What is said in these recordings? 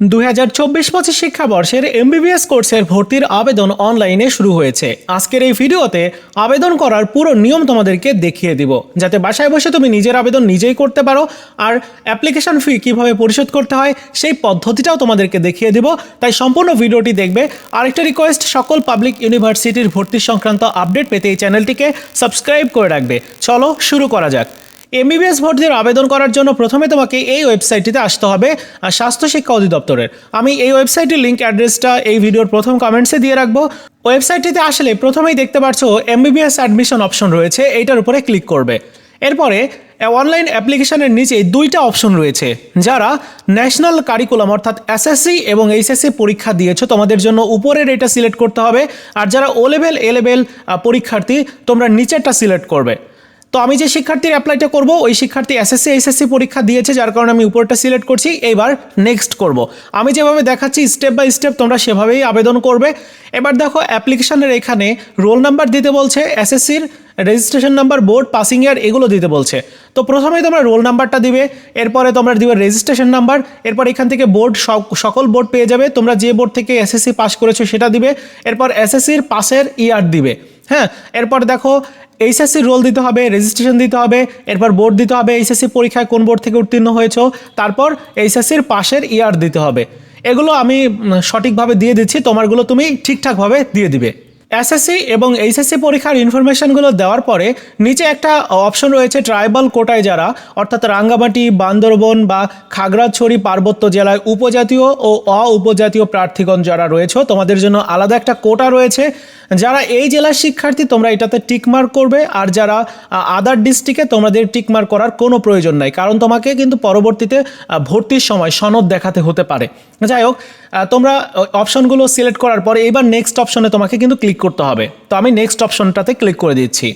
দুই হাজার চব্বিশ পঁচিশ শিক্ষাবর্ষের এমবিবিএস কোর্সের ভর্তির আবেদন অনলাইনে শুরু হয়েছে। আজকের এই ভিডিওতে আবেদন করার পুরো নিয়ম তোমাদেরকে দেখিয়ে দিব। যাতে বাসায় বসে তুমি নিজের আবেদন নিজেই করতে পারো আর অ্যাপ্লিকেশন ফি কীভাবে পরিশোধ করতে হয় সেই পদ্ধতিটাও তোমাদেরকে দেখিয়ে দিব। তাই সম্পূর্ণ ভিডিওটি দেখবে। আরেকটা রিকোয়েস্ট সকল পাবলিক ইউনিভার্সিটির ভর্তি সংক্রান্ত আপডেট পেতে এই চ্যানেলটিকে সাবস্ক্রাইব করে রাখবে। চলো শুরু করা যাক। এমবিবিএস ভর্তির আবেদন করার জন্য প্রথমে তোমাকে এই ওয়েবসাইটটিতে আসতে হবে স্বাস্থ্য শিক্ষা অধিদপ্তরের। আমি এই ওয়েবসাইটের লিঙ্ক অ্যাড্রেসটা এই ভিডিওর প্রথম কমেন্টসে দিয়ে রাখব। ওয়েবসাইটটিতে আসলে প্রথমেই দেখতে পাচ্ছ এমবিবিএস অ্যাডমিশন অপশন রয়েছে, এইটার উপরে ক্লিক করবে। এরপরে অনলাইন অ্যাপ্লিকেশনের নিচে দুইটা অপশন রয়েছে, যারা ন্যাশনাল কারিকুলাম অর্থাৎ এসএসসি এবং এইচএসসি পরীক্ষা দিয়েছ, তোমাদের জন্য উপরের এটা সিলেক্ট করতে হবে। আর যারা ও লেভেল এ লেভেল পরীক্ষার্থী, তোমরা নিচেরটা সিলেক্ট করবে। তো আমি যে শিক্ষার্থীর অ্যাপ্লাইটা করব, ওই শিক্ষার্থী এসএসসি এসএসসি পরীক্ষা দিয়েছে, যার কারণে আমি উপরটা সিলেক্ট করছি। এবার নেক্সট করব। আমি যেভাবে দেখাচ্ছি স্টেপ বাই স্টেপ তোমরা সেভাবেই আবেদন করবে। এবার দেখো অ্যাপ্লিকেশনের এখানে রোল নাম্বার দিতে বলছে এসএসসির registration number board passing year এগুলো দিতে বলছে। তো প্রথমেই তোমরা রোল নাম্বারটা দিবে, এরপরে তোমরা দিবে রেজিস্ট্রেশন নাম্বার এরপর এখান থেকে বোর্ড সকল বোর্ড পেয়ে যাবে। তোমরা যে বোর্ড থেকে এসএসসি পাস করেছ সেটা দিবে, এরপর এসএসসির পাসের ইয়ার দিবে। হ্যাঁ এরপর দেখো এইচএসসি রোল দিতে হবে রেজিস্ট্রেশন দিতে হবে, এরপর বোর্ড দিতে হবে এইচএসসি পরীক্ষায় কোন বোর্ড থেকে উত্তীর্ণ হয়েছ, তারপর এইচএসসির পাশের ইয়ার দিতে হবে। এগুলো আমি সঠিকভাবে দিয়ে দিচ্ছি, তোমারগুলো তুমি ঠিকঠাকভাবে দিয়ে দিবে। এসএসসি এবং এইচএসসি পরীক্ষার ইনফরমেশনগুলো দেওয়ার পরে নিচে একটা অপশন রয়েছে ট্রাইবাল কোটায় যারা, অর্থাৎ রাঙ্গামাটি, বান্দরবন বা খাগড়াছড়ি পার্বত্য জেলায় উপজাতীয় ও অ উপজাতীয় প্রার্থীগণ যারা রয়েছে, তোমাদের জন্য আলাদা একটা কোটা রয়েছে। যারা এই জেলার শিক্ষার্থী, তোমরা এটাতে টিকমার্ক করবে, আর যারা আদার ডিস্ট্রিক্টে তোমাদের টিকমার্ক করার কোনো প্রয়োজন নাই, কারণ তোমাকে কিন্তু পরবর্তীতে ভর্তির সময় সনদ দেখাতে হতে পারে। যাই হোক তোমরা অপশনগুলো সিলেক্ট করার পরে এবার নেক্সট অপশনে তোমাকে কিন্তু ক্লিক করতে হবে। তো আমি নেক্সট অপশনটাতে ক্লিক করে দিচ্ছি।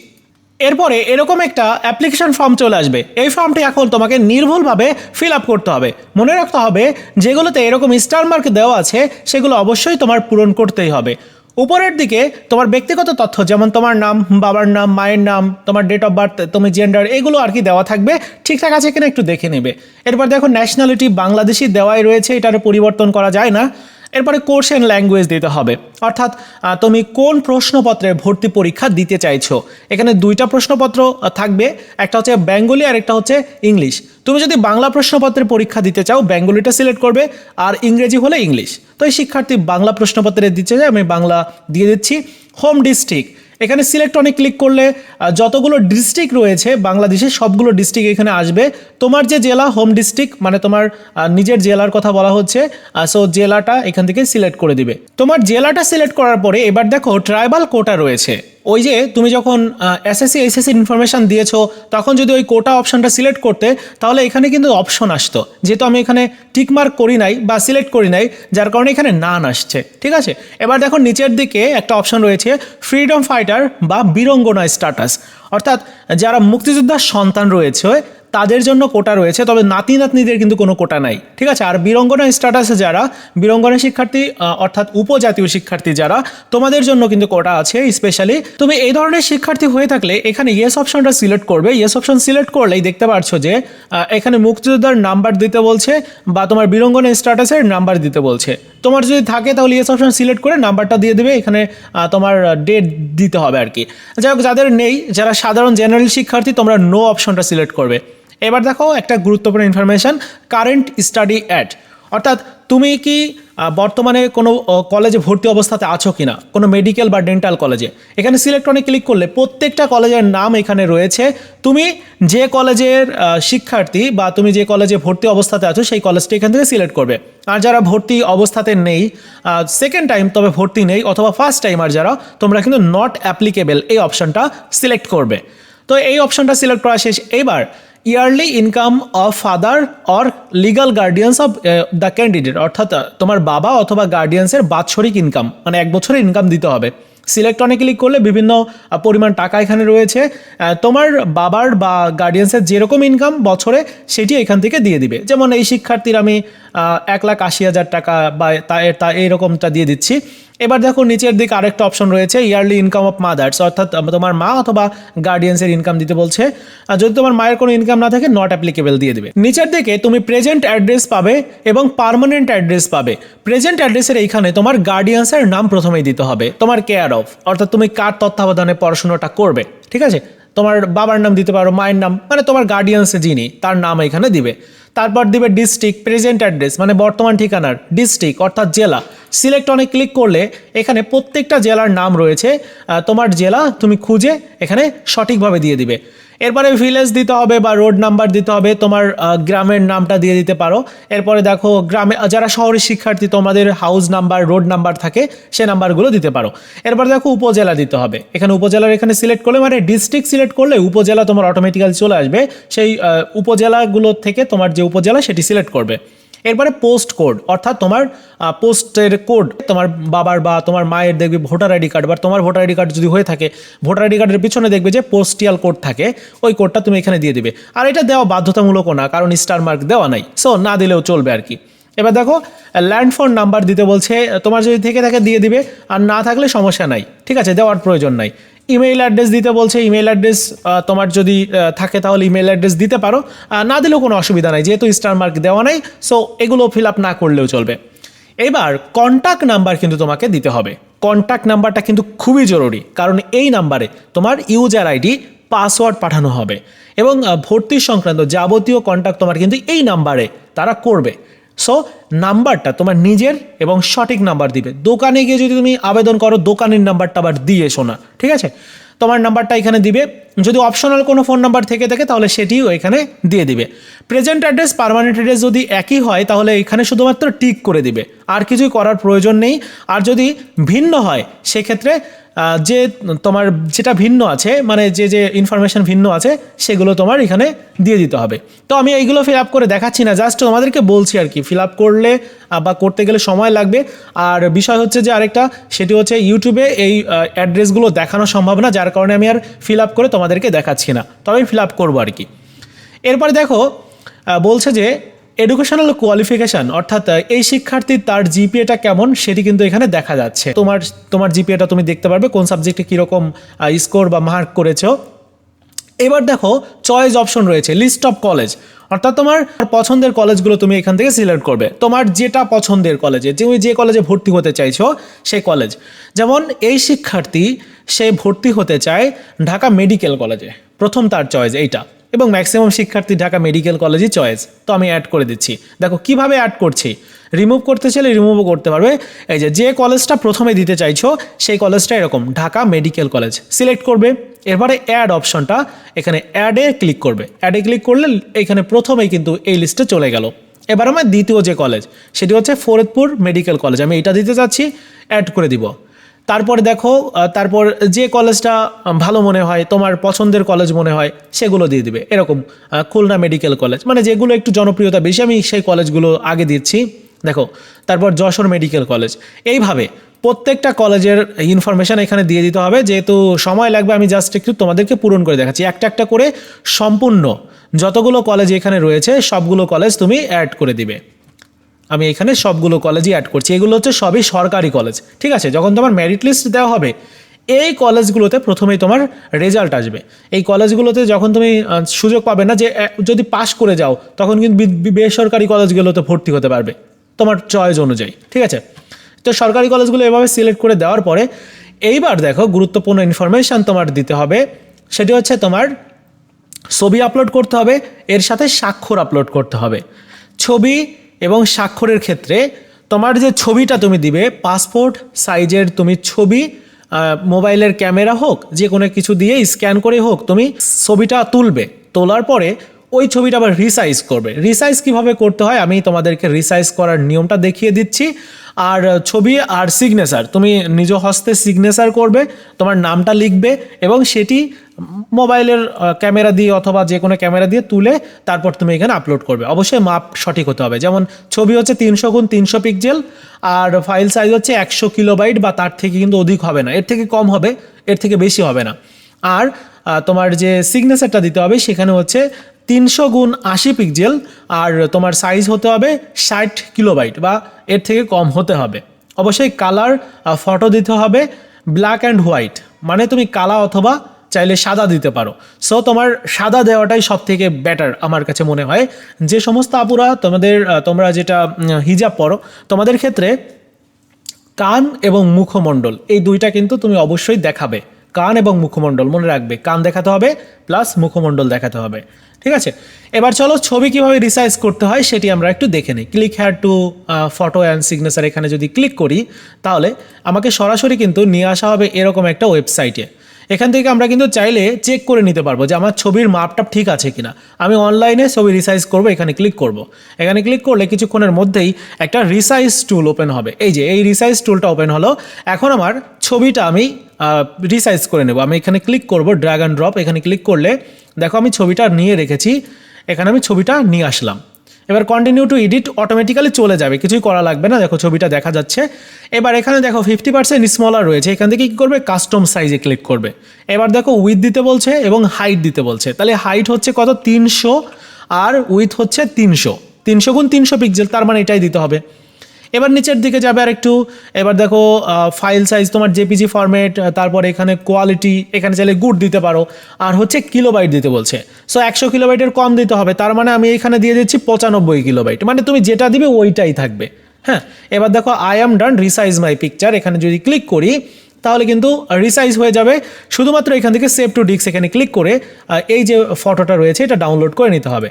এরপরে এরকম একটা অ্যাপ্লিকেশন ফর্ম চলে আসবে। এই ফর্মটি এখন তোমাকে নির্ভুলভাবে ফিল আপ করতে হবে। মনে রাখতে হবে, যেগুলোতে এরকম স্টার মার্ক দেওয়া আছে, সেগুলো অবশ্যই তোমার পূরণ করতেই হবে। উপরের দিকে তোমার ব্যক্তিগত তথ্য, যেমন তোমার নাম, বাবার নাম, মায়ের নাম, তোমার ডেট অফ বার্থ তুমি জেন্ডার এগুলো আর কি দেওয়া থাকবে, ঠিকঠাক আছে কিনা একটু দেখে নেবে। এরপর দেখো ন্যাশনালিটি বাংলাদেশি দেওয়াই রয়েছে, এটার পরিবর্তন করা যায় না। এরপরে কোর্স অ্যান্ড ল্যাঙ্গুয়েজ দিতে হবে। অর্থাৎ তুমি কোন প্রশ্নপত্রে ভর্তি পরীক্ষা দিতে চাইছো? এখানে দুইটা প্রশ্নপত্র থাকবে। একটা হচ্ছে বেঙ্গলি আর একটা হচ্ছে ইংলিশ। তুমি যদি বাংলা প্রশ্নপত্রে পরীক্ষা দিতে চাও, বেঙ্গলিটা সিলেক্ট করবে আর ইংরেজি হলে ইংলিশ। তো এই শিক্ষার্থী বাংলা প্রশ্নপত্রে দিতে চাই আমি বাংলা দিয়ে দিচ্ছি। Home district. এখানে সিলেক্ট অনেক ক্লিক করলে যতগুলো ডিস্ট্রিক্ট রয়েছে, বাংলাদেশের সবগুলো ডিস্ট্রিক্ট এখানে আসবে। তোমার যে জেলা হোম ডিস্ট্রিক্ট মানে তোমার নিজের জেলার কথা বলা হচ্ছে সো জেলাটা এখান থেকে সিলেক্ট করে দিবে। তোমার জেলাটা সিলেক্ট করার পরে, এবার দেখো ট্রাইবাল কোটা রয়েছে। ওই যে তুমি যখন এসএসসি এইচএসসির ইনফরমেশন দিয়েছ, তখন যদি ওই কোটা অপশনটা সিলেক্ট করতে, তাহলে এখানে কিন্তু অপশন আসতো। যেহেতু আমি এখানে টিকমার্ক করি নাই বা সিলেক্ট করি নাই, যার কারণে এখানে নান আসছে, ঠিক আছে? এবার দেখো নিচের দিকে একটা অপশন রয়েছে ফ্রিডম ফাইটার বা বীরঙ্গনা স্ট্যাটাস অর্থাৎ যারা মুক্তিযোদ্ধার সন্তান রয়েছে তাদের জন্য কোটা রয়েছে, তবে নাতি নাতনিদের কিন্তু কোনো কোটা নাই, ঠিক আছে? আর বীরঙ্গনা স্ট্যাটাসে যারা, বীরঙ্গনা শিক্ষার্থী অর্থাৎ উপজাতীয় শিক্ষার্থী যারা, তোমাদের জন্য কিন্তু কোটা আছে স্পেশালি তুমি এই ধরনের শিক্ষার্থী হয়ে থাকলে এখানে ইয়েস অপশনটা সিলেক্ট করবে। ইয়েস অপশন সিলেক্ট করলেই দেখতে পাচ্ছ যে এখানে মুক্তিযোদ্ধার নাম্বার দিতে বলছে বা তোমার বীরঙ্গনা স্ট্যাটাসের নাম্বার দিতে বলছে। তোমার যদি থাকে তাহলে ইয়েস অপশন সিলেক্ট করে নাম্বারটা দিয়ে দেবে, এখানে তোমার ডেট দিতে হবে আর কি। যাই হোক, যাদের নেই, যারা সাধারণ জেনারেল শিক্ষার্থী, তোমরা নো অপশনটা সিলেক্ট করবে। এবার দেখো একটা গুরুত্বপূর্ণ ইনফরমেশন কারেন্ট স্টাডি অ্যাড অর্থাৎ তুমি কি বর্তমানে কোনো কলেজে ভর্তি অবস্থাতে আছো কিনা? কোনো মেডিকেল বা ডেন্টাল কলেজে এখানে সিলেক্ট্রনিক ক্লিক করলে প্রত্যেকটা কলেজের নাম এখানে রয়েছে। তুমি যে কলেজের শিক্ষার্থী বা তুমি যে কলেজে ভর্তি অবস্থাতে আছো, সেই কলেজটি এখান থেকে সিলেক্ট করবে। আর যারা ভর্তি অবস্থাতে নেই সেকেন্ড টাইম তবে ভর্তি নেই, অথবা ফার্স্ট টাইম আর যারা, তোমরা কিন্তু নট অ্যাপ্লিকেবল এই অপশনটা সিলেক্ট করবে। তো এই অপশনটা সিলেক্ট করা শেষ। এবার yearly income of father or legal guardians of the candidate অর্থাৎ তোমার বাবা অথবা গার্ডিয়ান্সের বাৎসরিক ইনকাম মানে এক বছরের ইনকাম দিতে হবে। সিলেক্ট অনেক ক্লিক করলে বিভিন্ন পরিমাণ টাকা এখানে রয়েছে। তোমার বাবার বা গার্ডিয়ান্সের যেরকম ইনকাম বছরে, সেটি এখান থেকে দিয়ে দিবে। যেমন এই শিক্ষার্থীর আমি এক লাখ আশি হাজার টাকা বা তা, এইরকমটা দিয়ে দিচ্ছি। এবার দেখো নিচের দিকে আরেকটা অপশন রয়েছে ইয়ারলি ইনকাম অফ মাদার্স অর্থাৎ তোমার মা অথবা গার্ডিয়ান্সের ইনকাম দিতে বলছে। আর যদি তোমার মায়ের কোনো ইনকাম না থাকে নট অ্যাপ্লিকেবল দিয়ে দেবে। নিচের দিকে তুমি প্রেজেন্ট অ্যাড্রেস পাবে এবং পার্মানেন্ট অ্যাড্রেস পাবে। প্রেজেন্ট অ্যাড্রেসের এইখানে তোমার গার্ডিয়ান্সের নাম প্রথমেই দিতে হবে। তোমার কেয়ার অফ অর্থাৎ তুমি কার তত্ত্বাবধানে পড়াশোনাটা করবে, ঠিক আছে? তোমার বাবার নাম দিতে পারো, মায়ের নাম মানে তোমার গার্ডিয়ানসে যিনি, তার নাম এখানে দিবে। তারপর দিবে ডিস্ট্রিক্ট প্রেজেন্ট অ্যাড্রেস মানে বর্তমান ঠিকানার ডিস্ট্রিক্ট অর্থাৎ জেলা। সিলেক্ট অনে ক্লিক করলে এখানে প্রত্যেকটা জেলার নাম রয়েছে। তোমার জেলা তুমি খুঁজে এখানে সঠিকভাবে দিয়ে দিবে। এরপরে ভিলেজ দিতে হবে বা রোড নাম্বার দিতে হবে, তোমার গ্রামের নামটা দিয়ে দিতে পারো। এরপরে দেখো, গ্রামে যারা শহরের শিক্ষার্থী, তোমাদের হাউস নাম্বার রোড নাম্বার থাকে, সে নাম্বারগুলো দিতে পারো। এরপর দেখো, উপজেলা দিতে হবে। এখানে উপজেলার এখানে সিলেক্ট করলে মানে ডিস্ট্রিক্ট সিলেক্ট করলে উপজেলা তোমার অটোমেটিক্যালি চলে আসবে। সেই উপজেলাগুলো থেকে তোমার যে উপজেলা, সেটি সিলেক্ট করবে। এরপরে পোস্ট কোড অর্থাৎ তোমার পোস্টের কোড তোমার বাবার বা তোমার মায়ের দেখবে ভোটার আইডি কার্ড বা তোমার ভোটার আইডি কার্ড যদি হয়ে থাকে ভোটার আইডি কার্ডের পিছনে দেখবে যে পোস্টিয়াল কোড থাকে, ওই কোডটা তুমি এখানে দিয়ে দিবে। আর এটা দেওয়া বাধ্যতামূলকও না, কারণ স্টার মার্ক দেওয়া নাই। সো না দিলেও চলবে আর কি। এবার দেখো ল্যান্ড ফোন নাম্বার দিতে বলছে, তোমার যদি থেকে থাকে দিয়ে দিবে, আর না থাকলে সমস্যা নাই, ঠিক আছে? দেওয়ার প্রয়োজন নাই। ইমেইল অ্যাড্রেস দিতে বলছে ইমেইল অ্যাড্রেস তোমার যদি থাকে তাহলে ইমেইল অ্যাড্রেস দিতে পারো। না দিলেও কোনো অসুবিধা নাই, যেহেতু স্টার মার্ক দেওয়া নাই সো এগুলো ফিল আপ না করলেও চলবে। এবার কন্ট্যাক্ট নাম্বার কিন্তু তোমাকে দিতে হবে। কন্ট্যাক্ট নাম্বারটা কিন্তু খুবই জরুরি, কারণ এই নাম্বারে তোমার ইউজার আইডি পাসওয়ার্ড পাঠানো হবে। এবং ভর্তি সংক্রান্ত যাবতীয় কন্ট্যাক্ট তোমার কিন্তু এই নাম্বারে তারা করবে। সো নাম্বারটা তোমার নিজের এবং সঠিক নাম্বার দিবে। দোকানে গিয়ে যদি তুমি আবেদন করো, দোকানের নাম্বারটা আবার দিয়ে এসো না ঠিক আছে? তোমার নাম্বারটা এখানে দিবে। যদি অপশনাল কোনো ফোন নাম্বার থেকে থাকে, তাহলে সেটিও এখানে দিয়ে দিবে। প্রেজেন্ট অ্যাড্রেস পার্মানেন্ট অ্যাড্রেস যদি একই হয়, তাহলে এখানে শুধুমাত্র টিক করে দিবে। আর কিছুই করার প্রয়োজন নেই। আর যদি ভিন্ন হয়, সেক্ষেত্রে যে তোমার যেটা ভিন্ন আছে মানে যে যে ইনফরমেশন ভিন্ন আছে, সেগুলো তোমার এখানে দিয়ে দিতে হবে। তো আমি এইগুলো ফিল আপ করে দেখাচ্ছি না জাস্ট তোমাদেরকে বলছি আর কি। ফিল আপ করলে বা করতে গেলে সময় লাগবে। আর বিষয় হচ্ছে যে আরেকটা, সেটি হচ্ছে ইউটিউবে এই অ্যাড্রেসগুলো দেখানো সম্ভব না, যার কারণে আমি আর ফিল আপ করে তোমাদেরকে দেখাচ্ছি না। তবে আমি ফিল আপ করব আর কি। এরপরে দেখো বলছে যে এডুকেশনাল কোয়ালিফিকেশান অর্থাৎ এই শিক্ষার্থীর তার জিপিএটা কেমন সেটি কিন্তু এখানে দেখা যাচ্ছে। তোমার তোমার জিপিএটা তুমি দেখতে পারবে, কোন সাবজেক্টে কীরকম স্কোর বা মার্ক করেছ। এবার দেখো চয়েস অপশন রয়েছে লিস্ট অফ কলেজ অর্থাৎ তোমার পছন্দের কলেজগুলো তুমি এখান থেকে সিলেক্ট করবে। তোমার যেটা পছন্দের কলেজে তুমি যে কলেজে ভর্তি হতে চাইছো, সেই কলেজ। যেমন এই শিক্ষার্থী সে ভর্তি হতে চায় ঢাকা মেডিকেল কলেজে। প্রথম তার চয়েস এইটা। এবং ম্যাক্সিমাম শিক্ষার্থী ঢাকা মেডিকেল কলেজই চয়েস তো আমি অ্যাড করে দিচ্ছি। দেখো, কীভাবে অ্যাড করছি? রিমুভ করতে চাইলে রিমুভও করতে পারবে। এই যে যে কলেজটা প্রথমে দিতে চাইছো, সেই কলেজটা এরকম, ঢাকা মেডিকেল কলেজ সিলেক্ট করবে। এরপরে অ্যাড অপশনটা এখানে অ্যাডে ক্লিক করবে। অ্যাডে ক্লিক করলে এখানে প্রথমেই কিন্তু এই লিস্টে চলে গেল। এবার আমার দ্বিতীয় যে কলেজ সেটি হচ্ছে ফরিদপুর মেডিকেল কলেজ আমি এটা দিতে চাচ্ছি অ্যাড করে দিব। তারপরে দেখো তারপর যে কলেজটা ভালো মনে হয়, তোমার পছন্দের কলেজ মনে হয়, সেগুলো দিয়ে দিবে। এরকম খুলনা মেডিকেল কলেজ। মানে যেগুলো একটু জনপ্রিয়তা বেশি, আমি সেই কলেজগুলো আগে দিচ্ছি। দেখো, তারপর যশোর মেডিকেল কলেজ। এইভাবে প্রত্যেকটা কলেজের ইনফরমেশান এখানে দিয়ে দিতে হবে। যেহেতু সময় লাগবে, আমি জাস্ট একটু তোমাদেরকে পূরণ করে দেখাচ্ছি। একটা একটা করে সম্পূর্ণ যতগুলো কলেজ এখানে রয়েছে, সবগুলো কলেজ তুমি অ্যাড করে দিবে। আমি এখানে সবগুলো কলেজই অ্যাড করছি। এগুলো হচ্ছে সবই সরকারি কলেজ ঠিক আছে? যখন তোমার মেরিট লিস্ট দেওয়া হবে, এই কলেজগুলোতে প্রথমেই তোমার রেজাল্ট আসবে। এই কলেজগুলোতে যখন তুমি সুযোগ পাবে না যে যদি পাশ করে যাও, তখন কিন্তু বেসরকারি কলেজগুলোতে ভর্তি হতে পারবে। তোমার চয়েস অনুযায়ী। ঠিক আছে? তো সরকারি কলেজগুলো এভাবে সিলেক্ট করে দেওয়ার পরে, এইবার দেখো গুরুত্বপূর্ণ ইনফরমেশান তোমার দিতে হবে। সেটি হচ্ছে তোমার ছবি আপলোড করতে হবে, এর সাথে স্বাক্ষর আপলোড করতে হবে। ছবি এবং স্বাক্ষরের ক্ষেত্রে তোমার যে ছবিটা তুমি দিবে, পাসপোর্ট, সাইজের তুমি ছবি মোবাইলের ক্যামেরা হোক, যে কোনো কিছু দিয়ে স্ক্যান করে হোক, তুমি ছবিটা তুলবে। তোলার পরে ওই ছবিটা আবার রিসাইজ করবে। রিসাইজ কীভাবে করতে হয় আমি তোমাদেরকে রিসাইজ করার নিয়মটা দেখিয়ে দিচ্ছি। আর ছবি আর সিগনেচার তুমি নিজ হস্তে সিগনেচার করবে, তোমার নামটা লিখবে এবং সেটি মোবাইলের ক্যামেরা দিয়ে অথবা যে কোনো ক্যামেরা দিয়ে তুলে তারপর তুমি এখানে আপলোড করবে। অবশ্যই মাপ সঠিক হতে হবে। যেমন ছবি হচ্ছে তিনশো গুণ তিনশো পিক্সেল আর ফাইল সাইজ হচ্ছে একশো কিলোবাইট বা তার থেকে কিন্তু অধিক হবে না। এর থেকে কম হবে, এর থেকে বেশি হবে না। আর তোমার যে সিগনেচারটা দিতে হবে সেখানে হচ্ছে তিনশো গুণ আশি পিক্সেল আর তোমার সাইজ হতে হবে ষাট কিলোবাইট বা এর থেকে কম হতে হবে। অবশ্যই কালার ফটো দিতে হবে। ব্ল্যাক অ্যান্ড হোয়াইট মানে তুমি কালা অথবা চাইলে সাদা দিতে পারো। সো তোমার সাদা দেওয়াটাই সব থেকে বেটার আমার কাছে মনে হয়। যে সমস্ত আপুরা তোমাদের তোমরা যেটা হিজাব পরো, তোমাদের ক্ষেত্রে কান এবং মুখমণ্ডল, এই দুইটা কিন্তু তুমি অবশ্যই দেখাবে। কান এবং মুখমণ্ডল মনে রাখবে। কান দেখাতে হবে প্লাস মুখমণ্ডল দেখাতে হবে। ঠিক আছে? এবার চলো ছবি কীভাবে রিসাইজ করতে হয় সেটি আমরা একটু দেখে নিই। Click had to photo and signature এখানে যদি ক্লিক করি, তাহলে আমাকে সরাসরি কিন্তু নিয়ে আসা হবে এরকম একটা ওয়েবসাইটে এখান থেকে আমরা কিন্তু চাইলে চেক করে নিতে পারব যে আমার ছবির মাপটা ঠিক আছে কিনা। আমি অনলাইনে ছবি রিসাইজ করব, এখানে ক্লিক করব। এখানে ক্লিক করলে কিছুক্ষণের মধ্যেই একটা রিসাইজ টুল ওপেন হবে। এই যে, এই রিসাইজ টুলটা ওপেন হলো। এখন আমার ছবিটা আমি রিসাইজ করে নেব। আমি এখানে ক্লিক করব ড্র্যাগ অ্যান্ড ড্রপ এখানে ক্লিক করলে, দেখো আমি ছবিটা নিয়ে রেখেছি। এখানে আমি ছবিটা নিয়ে আসলাম। এবার কন্টিনিউ টু এডিট অটোমেটিক্যালি চলে যাবে। কিছুই করা লাগবে না। দেখো ছবিটা দেখা যাচ্ছে। এবার এখানে দেখো ফিফটি পার্সেন্ট স্মলার রয়েছে। এখান থেকে কী করবে? কাস্টম সাইজে ক্লিক করবে। এবার দেখো উইথ দিতে বলছে এবং হাইট দিতে বলছে। তাহলে হাইট হচ্ছে কত? তিনশো আর উইথ হচ্ছে তিনশো। তিনশো গুণ তিনশো পিক্সেল তার মানে এটাই দিতে হবে। এবার নিচের দিকে যাবে আর একটু এবার দেখো ফাইল সাইজ তোমার জেপিজি ফরম্যাট তারপর এখানে কোয়ালিটি এখানে চাইলে গুড দিতে পারো। আর হচ্ছে কিলোবাইট দিতে বলছে। সো একশো কিলোবাইটের কম দিতে হবে। তার মানে আমি এখানে দিয়ে দিচ্ছি পঁচানব্বই কিলোবাইট মানে তুমি যেটা দিবে ওইটাই থাকবে। হ্যাঁ এবার দেখো I am done resize my picture এখানে যদি ক্লিক করি, তাহলে কিন্তু রিসাইজ হয়ে যাবে। শুধুমাত্র এখান থেকে সেভ টু ডিস্ক এখানে ক্লিক করে এই যে ফটোটা রয়েছে, এটা ডাউনলোড করে নিতে হবে।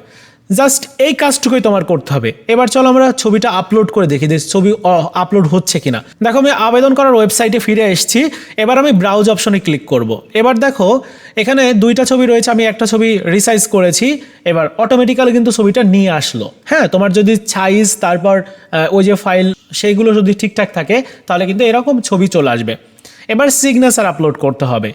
জাস্ট এই কাজটুকুই তোমার করতে হবে। এবার চলো আমরা ছবিটা আপলোড করে দেখি যে ছবি আপলোড হচ্ছে কিনা। দেখো, আমি আবেদন করার ওয়েবসাইটে ফিরে এসেছি। এবার আমি ব্রাউজ অপশনে ক্লিক করব। এবার দেখো, এখানে দুইটা ছবি রয়েছে, আমি একটা ছবি রিসাইজ করেছি। এবার অটোমেটিক্যালি কিন্তু ছবিটা নিয়ে আসলো। হ্যাঁ তোমার যদি সাইজ তারপর ওই যে ফাইল সেইগুলো যদি ঠিকঠাক থাকে, তাহলে কিন্তু এরকম ছবি চলে আসবে। এবার সিগনেচার আপলোড করতে হবে।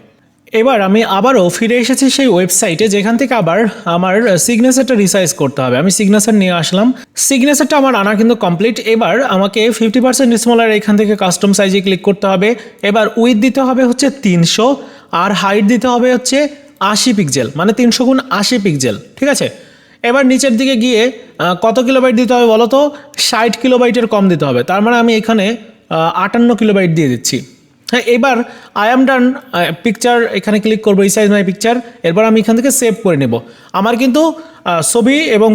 এবার আমি আবারও ফিরে এসেছি সেই ওয়েবসাইটে যেখান থেকে আবার আমার সিগনেচারটা রিসাইজ করতে হবে। আমি সিগনেচার নিয়ে আসলাম। সিগনেচারটা আমার আনা কিন্তু কমপ্লিট এবার আমাকে ফিফটি পার্সেন্ট স্মলার এখান থেকে কাস্টম সাইজে ক্লিক করতে হবে। এবার উইথ দিতে হবে হচ্ছে তিনশো, আর হাইট দিতে হবে হচ্ছে আশি পিক্সেল মানে তিনশো গুণ আশি পিক্সেল ঠিক আছে? এবার নিচের দিকে গিয়ে কত কিলোবাইট দিতে হবে বলো তো? ষাট কিলোবাইটের কম দিতে হবে। তার মানে আমি এখানে আটান্ন কিলোবাইট দিয়ে দিচ্ছি। হ্যাঁ এবার আই এম ডান পিকচার এখানে ক্লিক করব রিসাইজ মাই পিকচার এরপর আমি এখান থেকে সেভ করে নেব। আমার কিন্তু ছবি এবং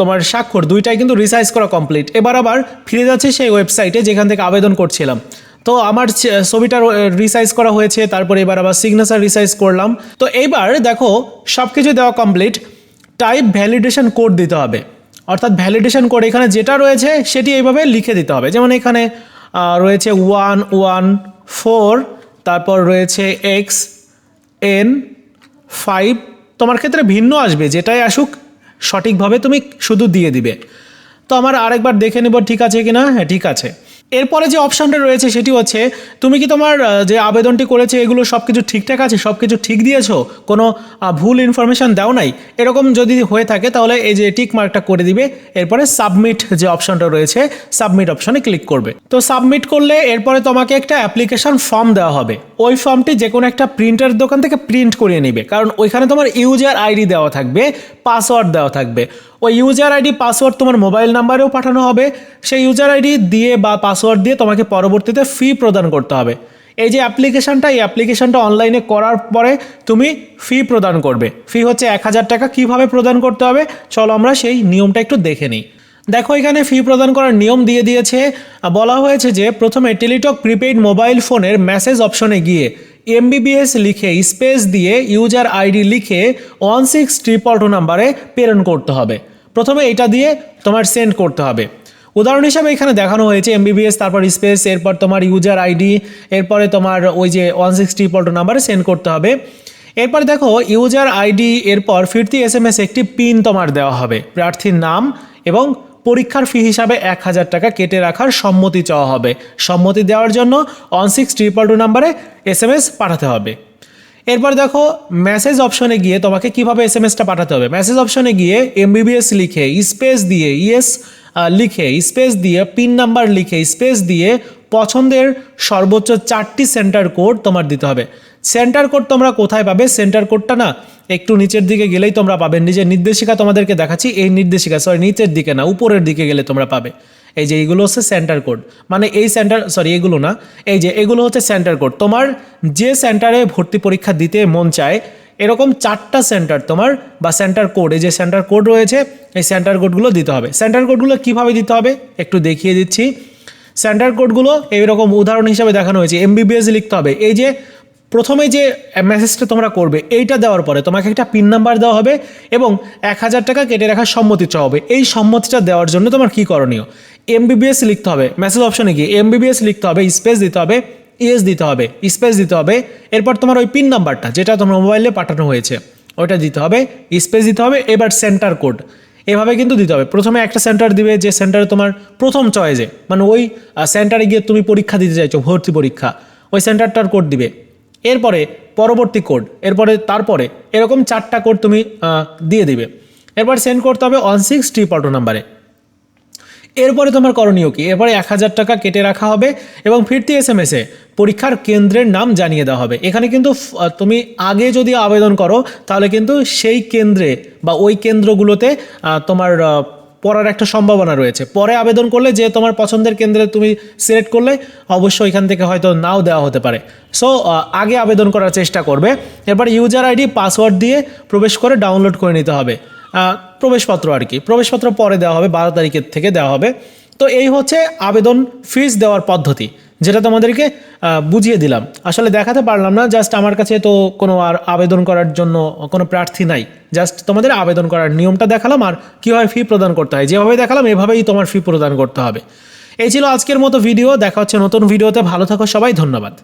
তোমার স্বাক্ষর দুইটাই কিন্তু রিসাইজ করা কমপ্লিট এবার আবার ফিরে যাচ্ছে সেই ওয়েবসাইটে যেখান থেকে আবেদন করছিলাম। তো আমার ছবিটা রিসাইজ করা হয়েছে, তারপরে এবার আবার সিগনেচার রিসাইজ করলাম। তো এইবার দেখো সব কিছু দেওয়া কমপ্লিট টাইপ ভ্যালিডেশন কোড দিতে হবে। অর্থাৎ ভ্যালিডেশন কোড এখানে যেটা রয়েছে, সেটি এইভাবে লিখে দিতে হবে। যেমন এখানে রয়েছে ওয়ান ওয়ান ফোর, তারপর রয়েছে এক্স, এন, ফাইভ। তোমার ক্ষেত্রে ভিন্ন আসবে, যেটাই আসুক, সঠিকভাবে তুমি শুধু দিয়ে দিবে। তো আমার আরেকবার দেখে নেব, ঠিক আছে কি না হ্যাঁ ঠিক আছে। এরপরে যে অপশানটা রয়েছে সেটি হচ্ছে, তুমি কি তোমার যে আবেদনটি করেছে এগুলো সব কিছু ঠিকঠাক আছে সব কিছু ঠিক দিয়েছ? কোনো ভুল ইনফরমেশান দাও নাই? এরকম যদি হয়ে থাকে তাহলে এই যে টিক মার্কটা করে দিবে, এরপরে সাবমিট যে অপশনটা রয়েছে সাবমিট অপশানে ক্লিক করবে। তো সাবমিট করলে এরপরে তোমাকে একটা অ্যাপ্লিকেশন ফর্ম দেওয়া হবে। ওই ফর্মটি যে কোনো একটা প্রিন্টার দোকান থেকে প্রিন্ট করিয়ে নিবে। কারণ ওইখানে তোমার ইউজার আইডি দেওয়া থাকবে পাসওয়ার্ড দেওয়া থাকবে। ওই ইউজার আইডি পাসওয়ার্ড তোমার মোবাইল নাম্বারেও পাঠানো হবে। সেই ইউজার আইডি দিয়ে বা পাসওয়ার্ড দিয়ে তোমাকে পরবর্তীতে ফি প্রদান করতে হবে। এই যে অ্যাপ্লিকেশনটা এই অ্যাপ্লিকেশনটা অনলাইনে করার পরে তুমি ফি প্রদান করবে। ফি হচ্ছে এক হাজার টাকা। কীভাবে প্রদান করতে হবে? চলো আমরা সেই নিয়মটা একটু দেখে নিই। দেখো, এখানে ফি প্রদান করার নিয়ম দিয়ে দিয়েছে। বলা হয়েছে যে, প্রথমে টেলিটক প্রিপেইড মোবাইল ফোনের মেসেজ অপশনে গিয়ে এমবিবিএস লিখে স্পেস দিয়ে ইউজার আইডি লিখে ওয়ান সিক্স ট্রিপল টু নাম্বারে প্রেরণ করতে হবে। প্রথমে এটা দিয়ে তোমার সেন্ড করতে হবে। উদাহরণ হিসাবে এখানে দেখানো হয়েছে এমবিবিএস তারপর স্পেস, এরপর তোমার ইউজার আইডি এরপরে তোমার ওই যে ওয়ান সিক্স ট্রিপল টু নাম্বারে সেন্ড করতে হবে। এরপর দেখো ইউজার আইডি এরপর ফিরতি এস এম এস একটি পিন তোমার দেওয়া হবে। প্রার্থীর নাম এবং পরীক্ষার ফি হিসাবে এক হাজার টাকা কেটে রাখার সম্মতি চাওয়া হবে। সম্মতি দেওয়ার জন্য ওয়ান সিক্স ট্রিপল টু নাম্বারে এস এম এস পাঠাতে হবে। এরপর দেখো মেসেজ অপশনে গিয়ে তোমাকে কীভাবে এস এম এসটা পাঠাতে হবে? মেসেজ অপশনে গিয়ে এমবিবিএস লিখে স্পেস দিয়ে ইয়েস লিখে স্পেস দিয়ে পিন নাম্বার লিখে স্পেস দিয়ে পছন্দের সর্বোচ্চ চারটি সেন্টার কোড তোমার দিতে হবে। সেন্টার কোড তোমরা কোথায় পাবে? সেন্টার কোডটা না, একটু নিচের দিকে গেলেই তোমরা পাবে। নিজের নির্দেশিকা তোমাদেরকে দেখাচ্ছি, এই নির্দেশিকা সরি নিচের দিকে না, উপরের দিকে গেলে তোমরা পাবে। এই যে এইগুলো হচ্ছে সেন্টার কোড মানে এই সেন্টার সরি এগুলো না, এই যে এগুলো হচ্ছে সেন্টার কোড তোমার যে সেন্টারে ভর্তি পরীক্ষা দিতে মন চায় এরকম চারটা সেন্টার তোমার বা সেন্টার কোড এই যে সেন্টার কোড রয়েছে, এই সেন্টার কোডগুলো দিতে হবে। সেন্টার কোডগুলো কীভাবে দিতে হবে? একটু দেখিয়ে দিচ্ছি। সেন্টার কোডগুলো এইরকম উদাহরণ হিসাবে দেখানো হয়েছে এমবিবিএস লিখতে হবে। এই যে প্রথমে যে মেসেজটা তোমরা করবে, এইটা দেওয়ার পরে তোমাকে একটা পিন নাম্বার দেওয়া হবে এবং এক হাজার টাকা কেটে রাখার সম্মতি চাওয়া হবে। এই সম্মতিটা দেওয়ার জন্য তোমার কী করণীয়? এমবিবিএস লিখতে হবে। মেসেজ অপশনে গিয়ে এমবিবিএস লিখতে হবে স্পেস দিতে হবে। ইএস দিতে হবে, স্পেস দিতে হবে। এরপর তোমার ওই পিন নাম্বারটা, যেটা তোমার মোবাইলে পাঠানো হয়েছে, ওইটা দিতে হবে, স্পেস দিতে হবে, এবার সেন্টার কোড এভাবে কিন্তু দিতে হবে। প্রথমে একটা সেন্টার দিবে, যে সেন্টারে তোমার প্রথম চয়েসে মানে ওই সেন্টারে গিয়ে তুমি পরীক্ষা দিতে চাইছো, ভর্তি পরীক্ষা, ওই সেন্টারটার কোড দিবে। এরপরে পরবর্তী কোড এরপরে তারপরে এরকম চারটা কোড তুমি দিয়ে দিবে। এরপর সেন্ড করতে হবে ওয়ান সিক্স ট্রিপ অটো নাম্বারে এরপরে তোমার করণীয় কি? এরপরে এক হাজার টাকা কেটে রাখা হবে এবং ফিরতি এস এম এসে পরীক্ষার কেন্দ্রের নাম জানিয়ে দেওয়া হবে। এখানে কিন্তু তুমি আগে যদি আবেদন করো, তাহলে কিন্তু সেই কেন্দ্রে বা ওই কেন্দ্রগুলোতে তোমার পড়ার একটা সম্ভাবনা রয়েছে। পরে আবেদন করলে যে তোমার পছন্দের কেন্দ্রে তুমি সিলেক্ট করলে, অবশ্যই এখান থেকে হয়তো নাও দেওয়া হতে পারে। সো আগে আবেদন করার চেষ্টা করবে। এরপর ইউজার আইডি পাসওয়ার্ড দিয়ে প্রবেশ করে ডাউনলোড করে নিতে হবে। প্রবেশপত্র আর কি। প্রবেশপত্র পরে দেওয়া হবে, বারো তারিখের থেকে দেওয়া হবে। তো এই হচ্ছে আবেদন ফিস দেওয়ার পদ্ধতি, যেটা তোমাদেরকে বুঝিয়ে দিলাম। আসলে দেখাতে পারলাম না, জাস্ট আমার কাছে তো কোনো আর আবেদন করার জন্য কোনো প্রার্থী নাই। জাস্ট তোমাদের আবেদন করার নিয়মটা দেখালাম আর কীভাবে ফি প্রদান করতে হয়। যেভাবে দেখালাম, এভাবেই তোমার ফি প্রদান করতে হবে। এই ছিল আজকের মতো ভিডিও, দেখা হচ্ছে নতুন ভিডিওতে। ভালো থাকো সবাই, ধন্যবাদ।